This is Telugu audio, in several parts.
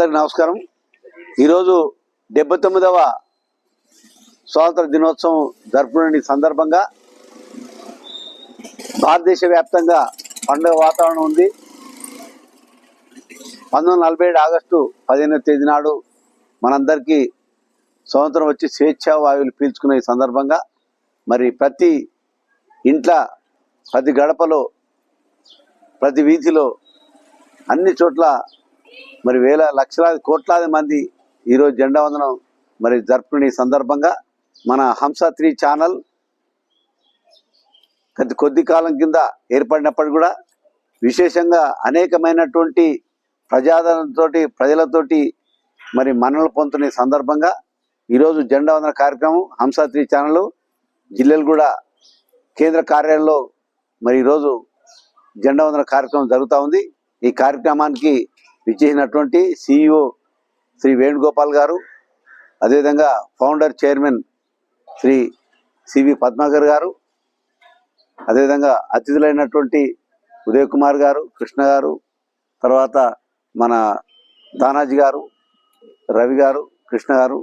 అందరికి నమస్కారం. ఈరోజు డెబ్బై తొమ్మిదవ స్వాతంత్ర దినోత్సవం జరుపుకునే సందర్భంగా భారతదేశ వ్యాప్తంగా పండుగ వాతావరణం ఉంది. పంతొమ్మిది నలభై ఏడు ఆగస్టు పదిహేనవ తేదీ నాడు మనందరికీ స్వతంత్రం వచ్చి స్వేచ్ఛా వాయువులు పీల్చుకునే సందర్భంగా మరి ప్రతి ఇంట్లో ప్రతి గడపలో ప్రతి వీధిలో అన్ని చోట్ల మరి వేల లక్షలాది కోట్లాది మంది ఈరోజు జెండా వందనం మరి జరుపుకునే సందర్భంగా మన హంస త్రీ ఛానల్ గత కొద్ది కాలం కింద ఏర్పడినప్పటికీ కూడా విశేషంగా అనేకమైనటువంటి ప్రజాదరణతో ప్రజలతోటి మరి మన్నలు పొందుతున్న సందర్భంగా ఈరోజు జెండా వందన కార్యక్రమం హంస త్రీ ఛానల్ కూడా కేంద్ర కార్యాలయంలో మరి ఈరోజు జెండా వందన కార్యక్రమం జరుగుతూ ఉంది. ఈ కార్యక్రమానికి విచ్చేసినటువంటి సిఇఓ శ్రీ వేణుగోపాల్ గారు అదేవిధంగా founder chairman Shri C V Padmakar గారు అదేవిధంగా అతిథులైనటువంటి ఉదయ్ కుమార్ గారు కృష్ణ గారు తర్వాత మన దానాజీ గారు రవి గారు కృష్ణ గారు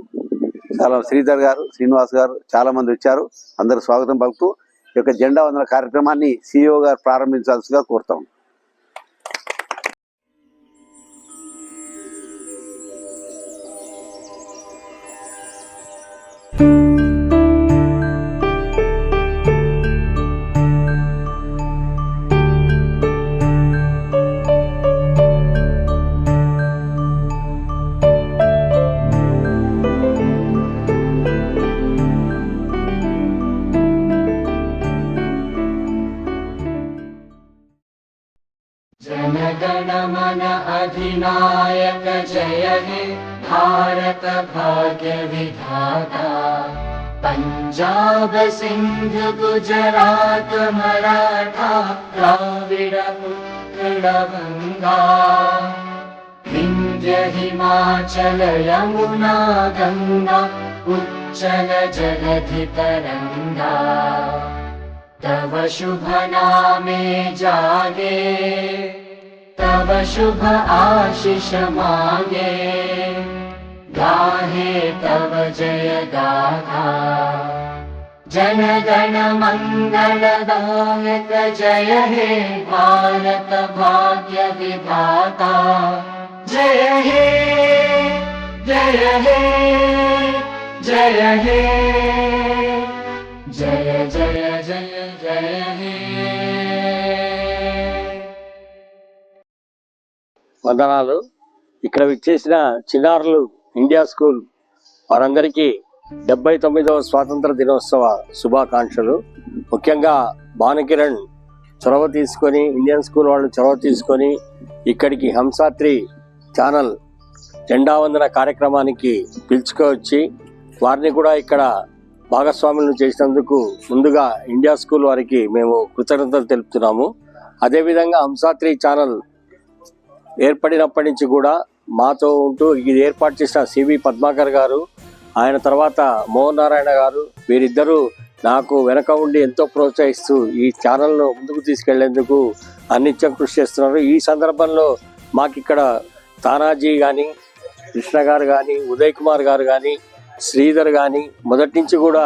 చాలా శ్రీధర్ గారు శ్రీనివాస్ గారు చాలామంది వచ్చారు. అందరు స్వాగతం పలుకుతూ ఈ యొక్క జెండా వందన కార్యక్రమాన్ని సిఇఓ గారు ప్రారంభించాల్సిగా కోరుతాం भाग्य विधा पञ्जाब सिंध गुजरात मराठा प्राविरमुा विन्द्य हिमाचल यमुना गङ्गा उच्चल जगधितरङ्गा तव शुभनामे जागे तव शुभ आशिष मागे। गाहे तव जय गाथा जनगण मङ्गलदायक जय हे भारत भाग्य विधाता जय हे जय हे जय हे जय जय जय जय हे వందనాలు ఇక్కడ విచ్చేసిన చిన్నారులు ఇండియా స్కూల్ వారందరికీ డెబ్బై తొమ్మిదవ స్వాతంత్ర దినోత్సవ శుభాకాంక్షలు. ముఖ్యంగా భానుకిరణ్ చొరవ తీసుకొని ఇండియన్ స్కూల్ వాళ్ళు చొరవ తీసుకొని ఇక్కడికి హంసాత్రి ఛానల్ జెండా వందన కార్యక్రమానికి పిలుచుకొచ్చి వారిని కూడా ఇక్కడ భాగస్వాములను చేసినందుకు ముందుగా ఇండియా స్కూల్ వారికి మేము కృతజ్ఞతలు తెలుపుతున్నాము. అదేవిధంగా హంసాత్రి ఛానల్ ఏర్పడినప్పటి నుంచి కూడా మాతో ఉంటూ ఇది ఏర్పాటు చేసిన సివి పద్మాకర్ గారు ఆయన తర్వాత మోహన్ నారాయణ గారు వీరిద్దరూ నాకు వెనక ఉండి ఎంతో ప్రోత్సహిస్తూ ఈ ఛానల్ను ముందుకు తీసుకెళ్ళేందుకు అన్నిత్యం కృషి చేస్తున్నారు. ఈ సందర్భంలో మాకు ఇక్కడ తానాజీ కానీ కృష్ణ గారు కానీ ఉదయ్ కుమార్ గారు కానీ శ్రీధర్ కానీ మొదటి నుంచి కూడా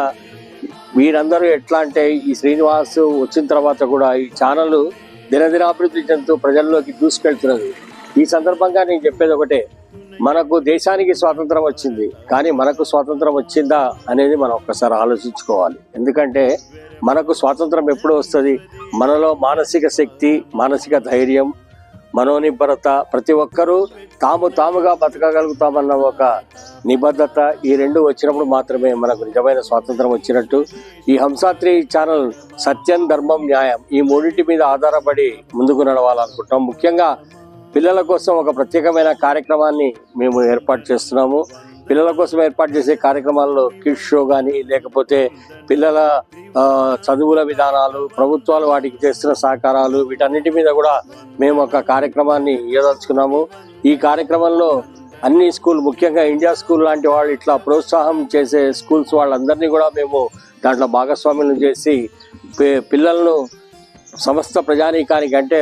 వీరందరూ ఎట్లా అంటే ఈ శ్రీనివాస్ వచ్చిన తర్వాత కూడా ఈ ఛానల్ దినదినాభివృద్ధి చెందుతూ ప్రజల్లోకి దూసుకెళ్తున్నది ఈ సందర్భంగా నేను చెప్పేది ఒకటే. మనకు దేశానికి స్వాతంత్రం వచ్చింది. కానీ మనకు స్వాతంత్రం వచ్చిందా అనేది మనం ఒక్కసారి ఆలోచించుకోవాలి. ఎందుకంటే మనకు స్వాతంత్రం ఎప్పుడు వస్తుంది? మనలో మానసిక శక్తి మానసిక ధైర్యం మనోనిబ్బరత ప్రతి ఒక్కరూ తాము తాముగా బతకగలుగుతామన్న ఒక నిబద్ధత ఈ రెండు వచ్చినప్పుడు మాత్రమే మనకు నిజమైన స్వాతంత్రం వచ్చినట్టు. ఈ హంసాత్రి ఛానల్ సత్యం ధర్మం న్యాయం ఈ మూడింటి మీద ఆధారపడి ముందుకు నడవాలనుకుంటాం ముఖ్యంగా పిల్లల కోసం ఒక ప్రత్యేకమైన కార్యక్రమాన్ని మేము ఏర్పాటు చేస్తున్నాము. పిల్లల కోసం ఏర్పాటు చేసే కార్యక్రమాల్లో కిడ్స్ షో కానీ లేకపోతే పిల్లల చదువుల విధానాలు ప్రభుత్వాలు వాటికి చేస్తున్న సహకారాలు వీటన్నిటి మీద కూడా మేము ఒక కార్యక్రమాన్ని ఇవ్వదలుచుకున్నాము ఈ కార్యక్రమంలో అన్ని స్కూల్ ముఖ్యంగా ఇండియా స్కూల్ లాంటి వాళ్ళు ఇట్లా ప్రోత్సాహం చేసే స్కూల్స్ వాళ్ళందరినీ కూడా మేము దాంట్లో భాగస్వామ్యం చేసి పిల్లలను సమస్త ప్రజానీకానికి అంటే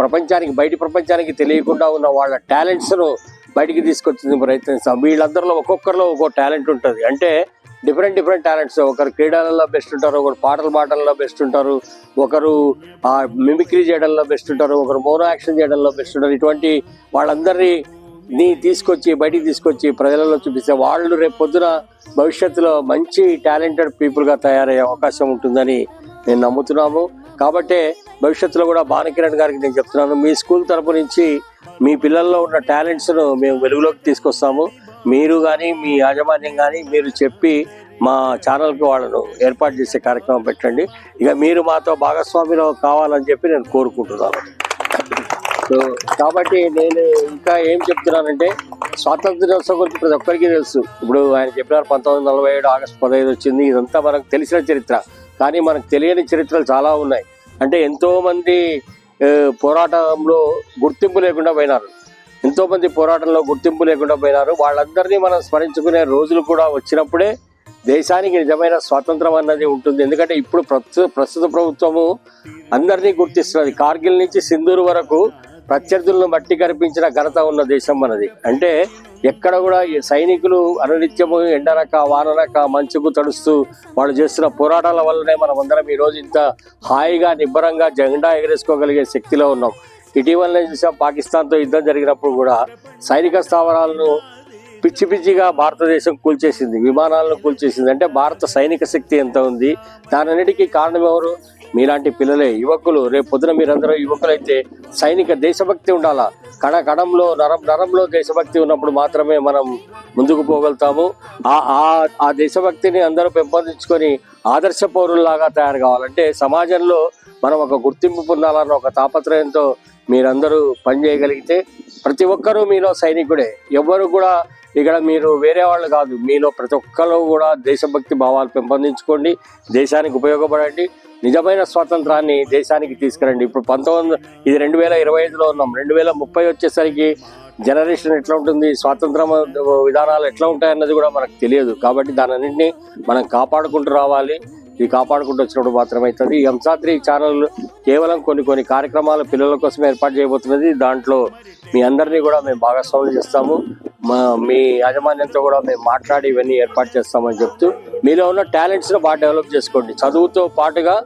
ప్రపంచానికి బయటి ప్రపంచానికి తెలియకుండా ఉన్న వాళ్ళ టాలెంట్స్ను బయటికి తీసుకొచ్చింది ప్రయత్నిస్తాం వీళ్ళందరిలో ఒక్కొక్కరిలో ఒక్కో టాలెంట్ ఉంటుంది. అంటే డిఫరెంట్ డిఫరెంట్ టాలెంట్స్. ఒకరు క్రీడలలో బెస్ట్ ఉంటారు ఒకరు పాటలు పాడడంలో బెస్ట్ ఉంటారు ఒకరు ఆ మిమిక్రీ చేయడంలో బెస్ట్ ఉంటారు ఒకరు మోనో యాక్షన్ చేయడంలో బెస్ట్ ఉంటారు. ఇటువంటి వాళ్ళందరినీ తీసుకొచ్చి బయటికి తీసుకొచ్చి ప్రజలలో చూపిస్తే వాళ్ళు రేపు పొద్దున భవిష్యత్తులో మంచి టాలెంటెడ్ పీపుల్గా తయారయ్యే అవకాశం ఉంటుందని నేను నమ్ముతున్నాము. కాబట్టే భవిష్యత్తులో కూడా భానుకిరణ్ గారికి నేను చెప్తున్నాను మీ స్కూల్ తరపు నుంచి మీ పిల్లల్లో ఉన్న టాలెంట్స్ను మేము వెలుగులోకి తీసుకొస్తాము. మీరు కానీ మీ యాజమాన్యం కానీ మీరు చెప్పి మా ఛానల్కి వాళ్ళను ఏర్పాటు చేసే కార్యక్రమం పెట్టండి. ఇక మీరు మాతో భాగస్వామిలో కావాలని చెప్పి నేను కోరుకుంటున్నాను. సో కాబట్టి నేను ఇంకా ఏం చెప్తున్నానంటే స్వాతంత్ర దినోత్సవం గురించి ప్రతి ఒక్కరికి తెలుసు. ఇప్పుడు ఆయన చెప్పినారు పంతొమ్మిది నలభై ఏడు ఆగస్టు పదహైదు వచ్చింది. ఇదంతా మనకు తెలిసిన చరిత్ర. కానీ మనకు తెలియని చరిత్రలు చాలా ఉన్నాయి. అంటే ఎంతోమంది పోరాటంలో గుర్తింపు లేకుండా పోయినారు. ఎంతోమంది పోరాటంలో గుర్తింపు లేకుండా పోయినారు. వాళ్ళందరినీ మనం స్మరించుకునే రోజులు కూడా వచ్చినప్పుడే దేశానికి నిజమైన స్వాతంత్రం అన్నది ఉంటుంది. ఎందుకంటే ఇప్పుడు ప్రస్తుత ప్రస్తుత ప్రభుత్వము అందరినీ గుర్తిస్తున్నది. కార్గిల్ నుంచి సింధూరు వరకు ప్రత్యర్థులను మట్టి కనిపించిన ఘనత ఉన్న దేశం మనది. అంటే ఎక్కడ కూడా సైనికులు అననిత్యము ఎండనక వాననక మంచుకు తడుస్తూ వాళ్ళు చేస్తున్న పోరాటాల వల్లనే మనం అందరం ఈ రోజు ఇంత హాయిగా నిబ్బరంగా జెండా ఎగరేసుకోగలిగే శక్తిలో ఉన్నాం. ఇటీవలనే చూసాం పాకిస్తాన్తో యుద్ధం జరిగినప్పుడు కూడా సైనిక స్థావరాలను పిచ్చి పిచ్చిగా భారతదేశం కూల్చేసింది విమానాలను కూల్చేసింది. అంటే భారత సైనిక శక్తి ఎంత ఉంది? దానన్నిటికీ కారణం ఎవరు? మీలాంటి పిల్లలే యువకులు రేపు పొద్దున మీరందరూ యువకులైతే సైనిక దేశభక్తి ఉండాలా? కణ కణంలో నరం నరంలో దేశభక్తి ఉన్నప్పుడు మాత్రమే మనం ముందుకు పోగలుగుతాము. ఆ ఆ ఆ దేశభక్తిని అందరూ పెంపొందించుకొని ఆదర్శ పౌరుల్లాగా తయారు కావాలంటే సమాజంలో మనం ఒక గుర్తింపు పొందాలన్న ఒక తాపత్రయంతో మీరందరూ పనిచేయగలిగితే ప్రతి ఒక్కరూ మీలో సైనికుడే. ఎవ్వరు కూడా ఇక్కడ మీరు వేరే వాళ్ళు కాదు. మీలో ప్రతి ఒక్కరు కూడా దేశభక్తి భావాలు పెంపొందించుకోండి. దేశానికి ఉపయోగపడండి. నిజమైన స్వాతంత్రాన్ని దేశానికి తీసుకురండి. ఇప్పుడు పంతొమ్మిది ఇది రెండు వేల ఇరవై ఐదులో ఉన్నాం. రెండు వేల ముప్పై వచ్చేసరికి జనరేషన్ ఎట్లా ఉంటుంది? స్వాతంత్రం విధానాలు ఎట్లా ఉంటాయన్నది కూడా మనకు తెలియదు. కాబట్టి దానన్నింటినీ మనం కాపాడుకుంటూ రావాలి. ఇది కాపాడుకుంటూ వచ్చినప్పుడు మాత్రమే అవుతుంది. ఈ హంసాత్రి ఛానల్ కేవలం కొన్ని కొన్ని కార్యక్రమాలు పిల్లల కోసం ఏర్పాటు చేయబోతున్నది. దాంట్లో మీ అందరినీ కూడా మేము భాగస్వాములు చేస్తాము. మా మీ యాజమాన్యంతో కూడా మేము మాట్లాడి ఇవన్నీ ఏర్పాటు చేస్తామని చెప్తూ మీలో ఉన్న టాలెంట్స్ను బాగా డెవలప్ చేసుకోండి. చదువుతో పాటుగా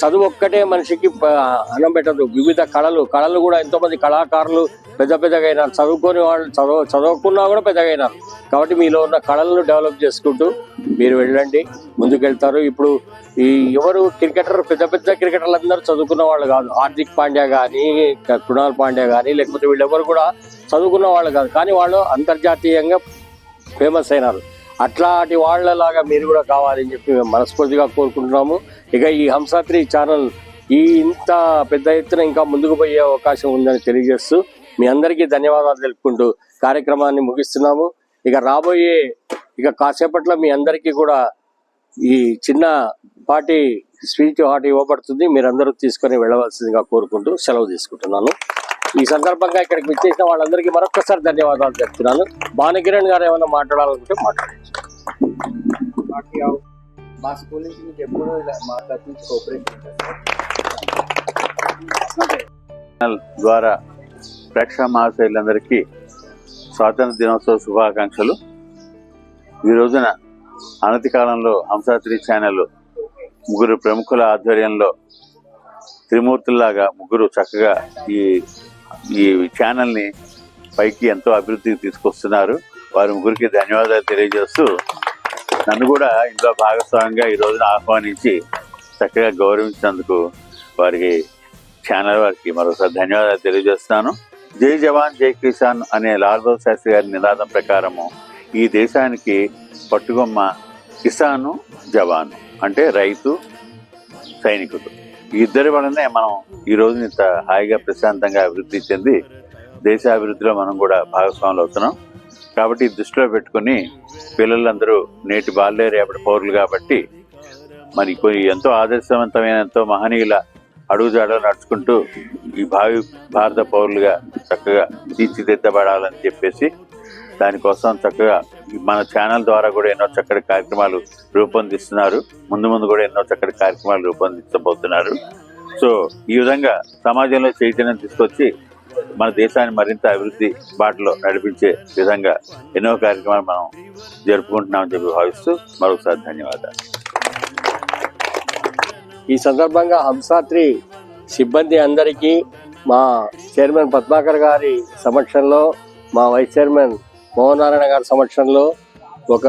చదువు ఒక్కటే మనిషికి అన్నం పెట్టదు. వివిధ కళలు కళలు కూడా ఎంతో మంది కళాకారులు పెద్ద పెద్దగా అయినారు. చదువుకొని వాళ్ళు చదువు చదువుకున్నా కూడా పెద్దగా అయినారు. కాబట్టి మీలో ఉన్న కళలను డెవలప్ చేసుకుంటూ మీరు వెళ్ళండి ముందుకెళ్తారు. ఇప్పుడు ఈ ఎవరు క్రికెటర్ పెద్ద పెద్ద క్రికెటర్లు అందరూ చదువుకున్న వాళ్ళు కాదు. హార్దిక్ పాండ్యా కానీ కృణాల్ పాండ్యా కానీ లేకపోతే వీళ్ళెవరు కూడా చదువుకున్న వాళ్ళు కాదు. కానీ వాళ్ళు అంతర్జాతీయంగా ఫేమస్ అయినారు. అట్లాంటి వాళ్ళలాగా మీరు కూడా కావాలని చెప్పి మేము మనస్ఫూర్తిగా కోరుకుంటున్నాము. ఇక ఈ హంసాత్రి ఛానల్ ఈ ఇంత పెద్ద ఎత్తున ఇంకా ముందుకు పోయే అవకాశం ఉందని తెలియజేస్తూ మీ అందరికీ ధన్యవాదాలు తెలుపుకుంటూ కార్యక్రమాన్ని ముగిస్తున్నాము. ఇక రాబోయే ఇక కాసేపట్లో మీ అందరికీ కూడా ఈ చిన్న పాటి స్వీట్ హాట్ ఇవ్వబడుతుంది. మీరందరూ తీసుకొని వెళ్ళవలసిందిగా కోరుకుంటూ సెలవు తీసుకుంటున్నాను. ఈ సందర్భంగా ఇక్కడికి విచ్చేసిన వాళ్ళందరికీ మరొకసారి ధన్యవాదాలు చెప్తున్నాను భానుకిరణ్ గారు ఏమైనా మాట్లాడాలనుకుంటే మాట్లాడండి. మా స్కూల్ నుంచి మీకు ఎప్పుడు ఇలా మా తరఫు నుంచి కోఆపరేషన్ ద్వారా ప్రేక్షక మహాశైలందరికీ స్వాతంత్ర దినోత్సవ శుభాకాంక్షలు. ఈ రోజున అనతి కాలంలో హంసాత్రి ఛానల్ ముగ్గురు ప్రముఖుల ఆధ్వర్యంలో త్రిమూర్తుల్లాగా ముగ్గురు చక్కగా ఈ ఈ ఛానల్ని పైకి ఎంతో అభివృద్ధికి తీసుకొస్తున్నారు. వారి ముగ్గురికి ధన్యవాదాలు తెలియజేస్తూ నన్ను కూడా ఇందులో భాగస్వామ్యంగా ఈ రోజున ఆహ్వానించి చక్కగా గౌరవించినందుకు వారికి ఛానల్ వారికి మరోసారి ధన్యవాదాలు తెలియజేస్తున్నాను. జై జవాన్ జై కిసాన్ అనే లాల్ బహదూర్ శాస్త్రి గారి నినాదం ప్రకారము ఈ దేశానికి పట్టుగొమ్మ కిసాను జవాను అంటే రైతు సైనికుడు. ఇద్దరి వలనే మనం ఈ రోజు ఇంత హాయిగా ప్రశాంతంగా అభివృద్ధి చెంది దేశ అభివృద్ధిలో మనం కూడా భాగస్వాములు అవుతున్నాం. కాబట్టి దృష్టిలో పెట్టుకుని పిల్లలందరూ నేటి బాల్య రేపటి పౌరులు కాబట్టి మరి కొన్ని ఎంతో ఆదర్శవంతమైన ఎంతో మహనీయుల అడుగుజాడలు నడుచుకుంటూ ఈ భావి భారత పౌరులుగా చక్కగా తీర్చిదిద్దబడాలని చెప్పేసి దానికోసం చక్కగా మన ఛానల్ ద్వారా కూడా ఎన్నో చక్కటి కార్యక్రమాలు రూపొందిస్తున్నారు. ముందు ముందు కూడా ఎన్నో చక్కటి కార్యక్రమాలు రూపొందించబోతున్నారు. సో ఈ విధంగా సమాజంలో చైతన్యం తీసుకొచ్చి మన దేశాన్ని మరింత అభివృద్ధి బాటలో నడిపించే విధంగా ఎన్నో కార్యక్రమాలు మనం జరుపుకుంటున్నామని చెప్పి భావిస్తూ మరొకసారి ధన్యవాదాలు. ఈ సందర్భంగా హంసాత్రి సిబ్బంది అందరికీ మా చైర్మన్ పద్మాకర్ గారి సమక్షంలో మా వైస్ చైర్మన్ మోహన్ నారాయణ గారి సమక్షంలో ఒక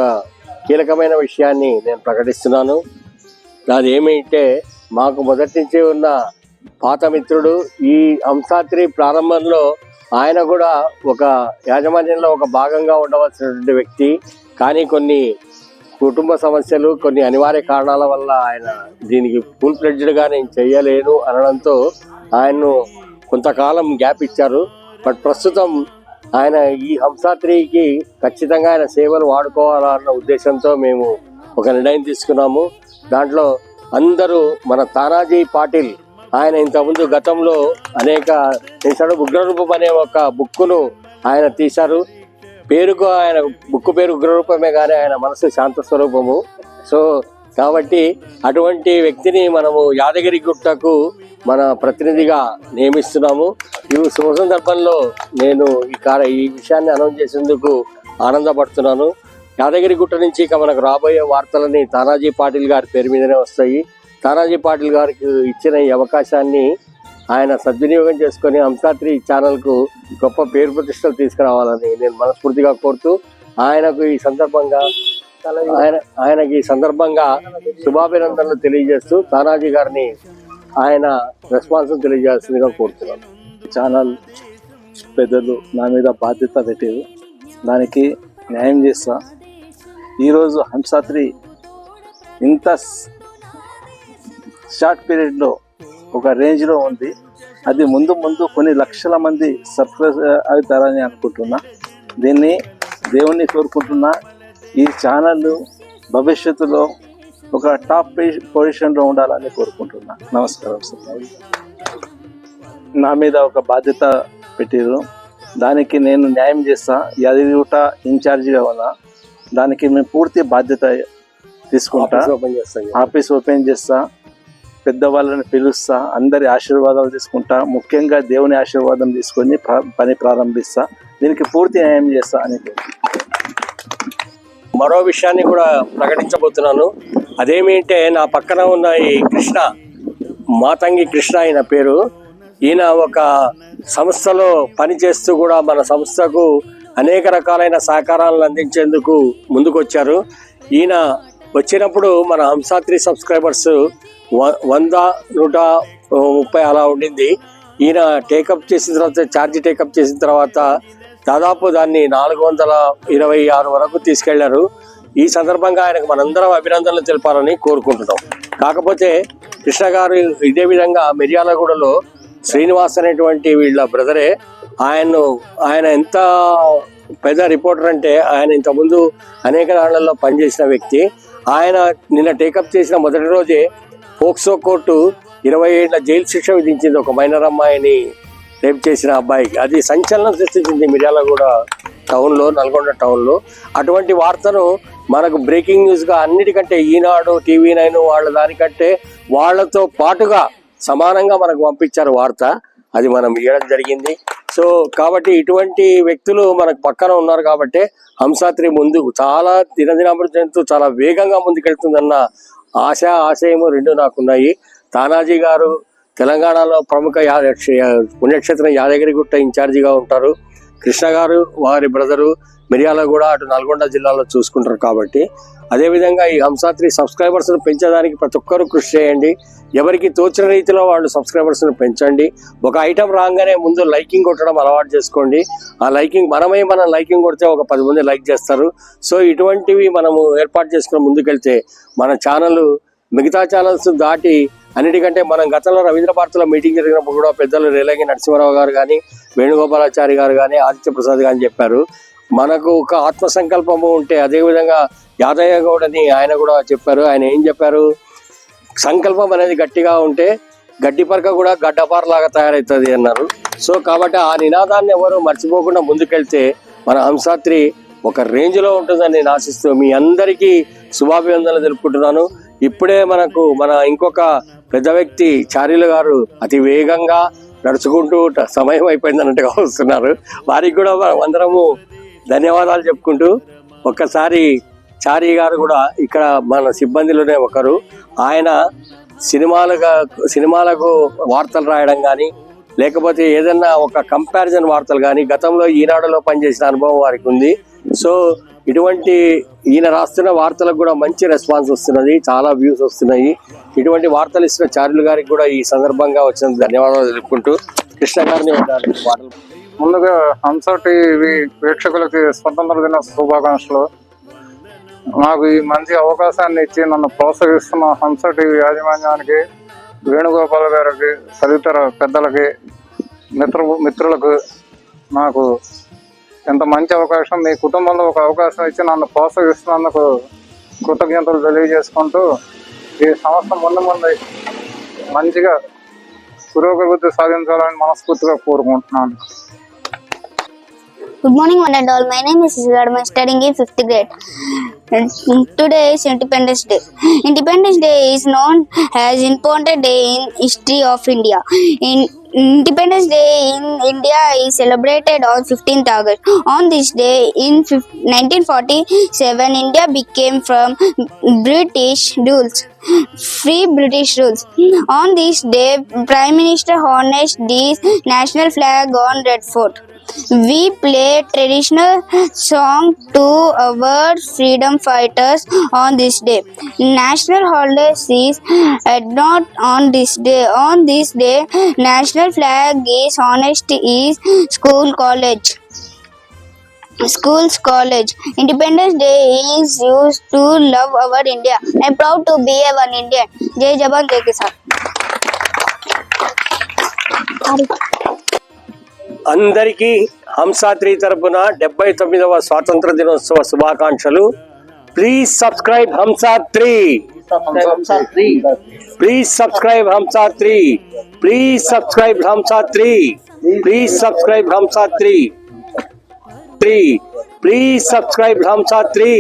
కీలకమైన విషయాన్ని నేను ప్రకటిస్తున్నాను. అది ఏమిటంటే మాకు మొదటి నుంచి ఉన్న పాత మిత్రుడు ఈ హంసాత్రి ప్రారంభంలో ఆయన కూడా ఒక యాజమాన్యంలో ఒక భాగంగా ఉండవలసినటువంటి వ్యక్తి. కానీ కొన్ని కుటుంబ సమస్యలు కొన్ని అనివార్య కారణాల వల్ల ఆయన దీనికి ఫుల్ ఫ్లెడ్జ్డ్గా నేను చేయలేను అనడంతో ఆయన్ను కొంతకాలం గ్యాప్ ఇచ్చారు. బట్ ప్రస్తుతం ఆయన ఈ హంసాత్రికి ఖచ్చితంగా ఆయన సేవలు వాడుకోవాలన్న ఉద్దేశంతో మేము ఒక నిర్ణయం తీసుకున్నాము. దాంట్లో అందరూ మన తానాజీ పాటిల్ ఆయన ఇంతకుముందు గతంలో అనేక చేశాడు. ఉగ్రరూపం అనే ఒక బుక్కును ఆయన తీశారు. పేరుకు ఆయన బుక్ పేరు ఉగ్రరూపమే కానీ ఆయన మనసు శాంత స్వరూపము. సో కాబట్టి అటువంటి వ్యక్తిని మనము యాదగిరి గుట్టకు మన ప్రతినిధిగా నియమిస్తున్నాము. ఈ శుభ సందర్భంలో నేను ఈ కార ఈ విషయాన్ని అనౌన్స్ చేసేందుకు ఆనందపడుతున్నాను. యాదగిరి గుట్ట నుంచి ఇక మనకు రాబోయే వార్తలని తానాజీ పాటిల్ గారి పేరు మీదనే వస్తాయి. తానాజీ పాటిల్ గారికి ఇచ్చిన ఈ అవకాశాన్ని ఆయన సద్వినియోగం చేసుకొని అంశాత్రి ఛానల్కు గొప్ప పేరు ప్రతిష్టలు తీసుకురావాలని నేను మనస్ఫూర్తిగా కోరుతూ ఆయనకు ఈ సందర్భంగా ఆయన ఆయనకి ఈ సందర్భంగా శుభాభినందనలు తెలియజేస్తూ తానాజీ గారిని ఆయన రెస్పాన్స్ తెలియజేస్తుందిగా కోరుతున్నాను. ఛానల్ పెద్దలు నా మీద బాధ్యత పెట్టారు దానికి న్యాయం చేస్తా. ఈరోజు హంసాత్రి ఇంత షార్ట్ పీరియడ్లో ఒక రేంజ్లో ఉంది. అది ముందు ముందు కొన్ని లక్షల మంది సబ్స్క్రైబ్ అవుతారని అనుకుంటున్నా. దీన్ని దేవుణ్ణి కోరుకుంటున్నా. ఈ ఛానల్ భవిష్యత్తులో ఒక టాప్ పొజిషన్లో ఉండాలని కోరుకుంటున్నా. నమస్కారం. సార్ నా మీద ఒక బాధ్యత పెట్టారు దానికి నేను న్యాయం చేస్తా. యాదగిరిగుట్ట ఇన్ఛార్జిగా ఉన్నా దానికి మేము పూర్తి బాధ్యత తీసుకుంటా. ఆఫీస్ ఓపెన్ చేస్తాను ఆఫీస్ ఓపెన్ చేస్తా. పెద్దవాళ్ళని పిలుస్తా. అందరి ఆశీర్వాదాలు తీసుకుంటా. ముఖ్యంగా దేవుని ఆశీర్వాదం తీసుకొని పని ప్రారంభిస్తా. దీనికి పూర్తి న్యాయం చేస్తా అని మరో విషయాన్ని కూడా ప్రకటించబోతున్నాను. అదేమిటంటే నా పక్కన ఉన్న ఈ కృష్ణ మాతంగి కృష్ణ ఆయన పేరు. ఈయన ఒక సంస్థలో పనిచేస్తూ కూడా మన సంస్థకు అనేక రకాలైన సహకారాలను అందించేందుకు ముందుకొచ్చారు. ఈయన వచ్చినప్పుడు మన హంసాత్రి సబ్స్క్రైబర్స్ వంద నూట ముప్పై అలా ఉండింది. ఈయన టేకప్ చేసిన తర్వాత ఛార్జ్ టేకప్ చేసిన తర్వాత దాదాపు దాన్ని నాలుగు వందల ఇరవై ఆరు వరకు తీసుకెళ్ళారు. ఈ సందర్భంగా ఆయనకు మనందరం అభినందనలు తెలపాలని కోరుకుంటున్నాం. కాకపోతే కృష్ణ గారు ఇదే విధంగా మిర్యాలగూడలో శ్రీనివాస్ అనేటువంటి వీళ్ళ బ్రదరే ఆయన్ను ఆయన ఎంత పెద్ద రిపోర్టర్ అంటే ఆయన ఇంతకుముందు అనేక దాడులలో పనిచేసిన వ్యక్తి. ఆయన నిన్న టేకప్ చేసిన మొదటి రోజే పోక్సో కోర్టు ఇరవై ఏళ్ళ జైలు శిక్ష విధించింది ఒక మైనర్ అమ్మాయిని రేప్ చేసిన అబ్బాయికి. అది సంచలనం సృష్టించింది మిర్యాలగూడ టౌన్లో నల్గొండ టౌన్లో. అటువంటి వార్తను మనకు బ్రేకింగ్ న్యూస్గా అన్నిటికంటే ఈనాడు టీవీ నైన్ వాళ్ళ దానికంటే వాళ్ళతో పాటుగా సమానంగా మనకు పంపించారు వార్త. అది మనం ఇవ్వడం జరిగింది. సో కాబట్టి ఇటువంటి వ్యక్తులు మనకు పక్కన ఉన్నారు కాబట్టి హంసాత్రి ముందు చాలా దినదినాభివృద్ధి చెందుతూ చాలా వేగంగా ముందుకెళ్తుందన్న ఆశ ఆశయము రెండు నాకున్నాయి. తానాజీ గారు తెలంగాణలో ప్రముఖ యా- పుణ్యక్షేత్రం యాదగిరిగుట్ట ఇన్ఛార్జిగా ఉంటారు. కృష్ణ గారు వారి బ్రదరు మిర్యాలగూడ అటు నల్గొండ జిల్లాలో చూసుకుంటారు కాబట్టి అదేవిధంగా ఈ హంసాత్రి సబ్స్క్రైబర్స్ను పెంచడానికి ప్రతి ఒక్కరూ కృషి చేయండి. ఎవరికి తోచిన రీతిలో వాళ్ళు సబ్స్క్రైబర్స్ను పెంచండి. ఒక ఐటెం రాగానే ముందు లైకింగ్ కొట్టడం అలవాటు చేసుకోండి. ఆ లైకింగ్ మనమే మనం లైకింగ్ కొడితే ఒక పది మంది లైక్ చేస్తారు. సో ఇటువంటివి మనము ఏర్పాటు చేసుకుని ముందుకెళ్తే మన ఛానల్ మిగతా ఛానల్స్ దాటి అన్నిటికంటే మనం గతంలో రవీంద్ర భారతిలో మీటింగ్ జరిగినప్పుడు కూడా పెద్దలు రేలంగి నరసింహారావు గారు కానీ వేణుగోపాలాచారి గారు కానీ ఆదిత్య ప్రసాద్ గారు చెప్పారు. మనకు ఒక ఆత్మ సంకల్పము ఉంటే అదేవిధంగా యాదయ్య గౌడని ఆయన కూడా చెప్పారు. ఆయన ఏం చెప్పారు? సంకల్పం అనేది గట్టిగా ఉంటే గడ్డి పరక కూడా గడ్డపారలాగా తయారవుతుంది అన్నారు. సో కాబట్టి ఆ నినాదాన్ని ఎవరు మర్చిపోకుండా ముందుకెళ్తే మన హంసాత్రి ఒక రేంజ్లో ఉంటుందని నేను ఆశిస్తూ మీ అందరికీ శుభాభివందనలు తెలుపుకుంటున్నాను. ఇప్పుడే మనకు మన ఇంకొక పెద్ద వ్యక్తి చారీలు గారు అతి వేగంగా నడుచుకుంటూ సమయం అయిపోయింది అన్నట్టుగా వస్తున్నారు. వారికి కూడా అందరము ధన్యవాదాలు చెప్పుకుంటూ ఒక్కసారి చారి గారు కూడా ఇక్కడ మన సిబ్బందిలోనే ఒకరు. ఆయన సినిమాలుగా సినిమాలకు వార్తలు రాయడం కానీ లేకపోతే ఏదన్నా ఒక కంపారిజన్ వార్తలు కానీ గతంలో ఈనాడులో పనిచేసిన అనుభవం వారికి ఉంది. సో ఇటువంటి ఈయన రాస్తున్న వార్తలకు కూడా మంచి రెస్పాన్స్ వస్తున్నది చాలా వ్యూస్ వస్తున్నాయి. ఇటువంటి వార్తలు ఇస్తున్న చారులు గారికి కూడా ఈ సందర్భంగా వచ్చిన ధన్యవాదాలు తెలుపుకుంటూ కృష్ణ గారిని ఒక ముందుగా హంస టీవీ వీక్షకులకి స్వతంత్ర దిన శుభాకాంక్షలు. నాకు ఈ మంచి అవకాశాన్ని ఇచ్చి నన్ను ప్రోత్సహిస్తున్న హంస టీవీ యాజమాన్యానికి వేణుగోపాల్ గారికి తదితర పెద్దలకి మిత్ర మిత్రులకు నాకు ఎంత మంచి అవకాశం మీ కుటుంబంలో ఒక అవకాశం ఇచ్చి నన్ను ప్రోత్సహిస్తున్నందుకు కృతజ్ఞతలు తెలియజేసుకుంటూ ఈ సంస్థ ముందు ముందు మంచిగా పురోగతి సాధించాలని మనస్ఫూర్తిగా కోరుకుంటున్నాను Good morning, one and all. My name is Siddharth. I'm studying in fifth grade. And Today is Independence Day. Independence Day is known as important day in history of India. In Independence Day in India is celebrated on 15th August. On this day in 1947, India became from British rules. Free British rules. On this day, Prime Minister harnessed the national flag on Red Fort. We play traditional song to our freedom fighters on this day. National holidays is uh, not on this day. On this day, national flag is honest is school college. Schools college. Independence Day is used to love our India. I'm proud to be a one Indian. Jai Jawan, Jai Kisan. అందరికీ హంసాత్రి తరపున డెబ్బై తొమ్మిదవ స్వాతంత్ర దినోత్సవ శుభాకాంక్షలు. Please subscribe Hamsa three please subscribe Hamsa three please subscribe Hamsa three please subscribe Hamsa three three please subscribe Hamsa three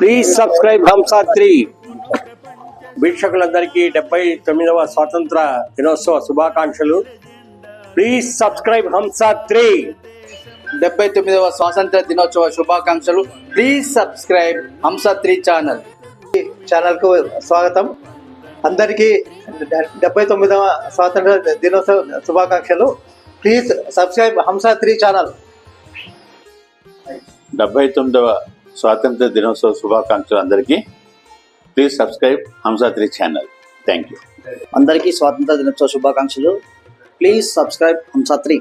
please subscribe Hamsa three వీక్షకులందరికీ డెబ్బై తొమ్మిదవ స్వాతంత్ర దినోత్సవ శుభాకాంక్షలు. ప్లీజ్ సబ్స్క్రైబ్ హంసాత్రి డెబ్బై తొమ్మిదవ స్వాతంత్ర దినోత్సవ శుభాకాంక్షలు. Please subscribe Hamsa three channel ఛానల్కు స్వాగతం. అందరికీ డెబ్బై తొమ్మిదవ స్వాతంత్ర దినోత్సవ శుభాకాంక్షలు. Please subscribe Hamsa three channel డెబ్బై తొమ్మిదవ స్వాతంత్ర దినోత్సవ శుభాకాంక్షలు అందరికీ. Please subscribe Hamsa three channel thank you అందరికీ స్వాతంత్ర దినోత్సవ శుభాకాంక్షలు. ప్లీజ్ సబ్స్క్రైబ్ హంస త్రీ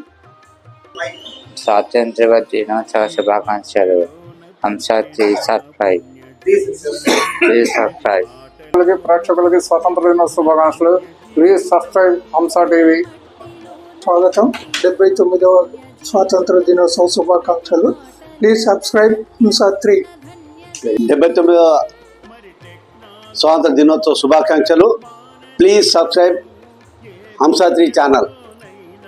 స్వాతంత్ర దినోత్సవ శుభాకాంక్షలు హంస త్రీ సబ్స్క్రైబ్ ప్లీజ్ సబ్స్క్రైబ్ ప్రేక్షకులకి ప్రేక్షకులకి స్వతంత్ర దిన శుభాకాంక్షలు ప్లీజ్ సబ్స్క్రైబ్ హంస టీవీ స్వాగతం డెబ్బై తొమ్మిదవ స్వాతంత్ర దినోత్సవ శుభాకాంక్షలు ప్లీజ్ సబ్స్క్రైబ్ హింసా త్రీ డెబ్బై తొమ్మిదవ స్వాతంత్ర దినోత్సవ శుభాకాంక్షలు please subscribe Hamsa three channel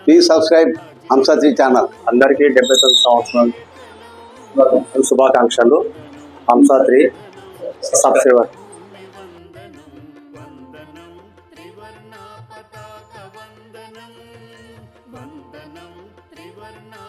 please subscribe Hamsa three channel అందరికీ డెబ్బై తొమ్మిది సంవత్సరాలు శుభాకాంక్షలు. హంసాత్రి సబ్స్క్రైబర్